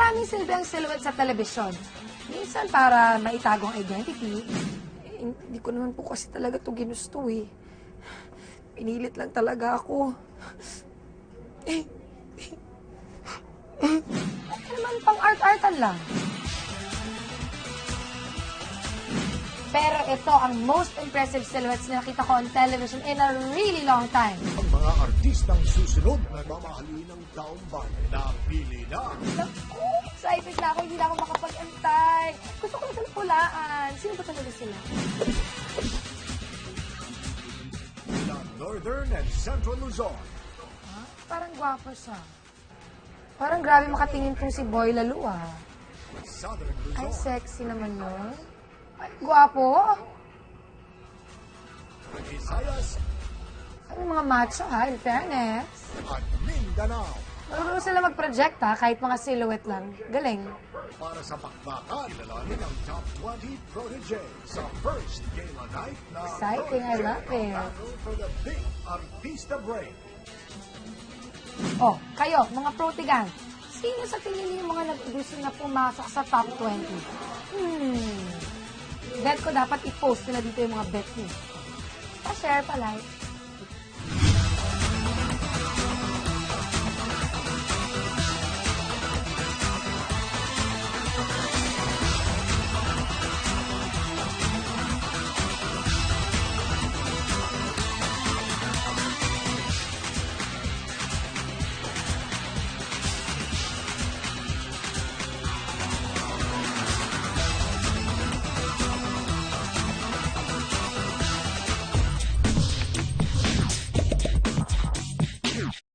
Maraming silbi ang silhouette sa telebisyon. Minsan para maitagong identity. Eh, hindi ko naman po kasi talaga to ginusto eh. Pinilit lang talaga ako. Eh, Ano naman pang art-artan lang. Pero ito ang most impressive silhouettes na nakita ko on television in a really long time. Ang mga artistang susunod na mamahali ng taong bayan na pili na. Na ako. Hindi na ako makapag-antay. Gusto ko na sila pulaan. Sino ba talaga sila? Northern and Central Luzon. Parang gwapo siya. Parang grabe makatingin tong si Boy Lalu ah. Ay, sexy naman yun. Ay, gwapo. Visayas Ay, mga macho ha, in fairness. at Mindanao. Marunong sila mag-project ha, kahit mga silhouette lang. Galing. Para sa bakbakan, kilalanin ang top 20 protege sa first gala night na Exciting, I love it. Battle for the Big Artista Break. Oh, kayo, mga protigan, sino sa tingin niyo mga nag-gusto na pumasok sa top 20? Hmm. Bet ko dapat i-post nila dito yung mga bet niyo. Pa-share, pa-like.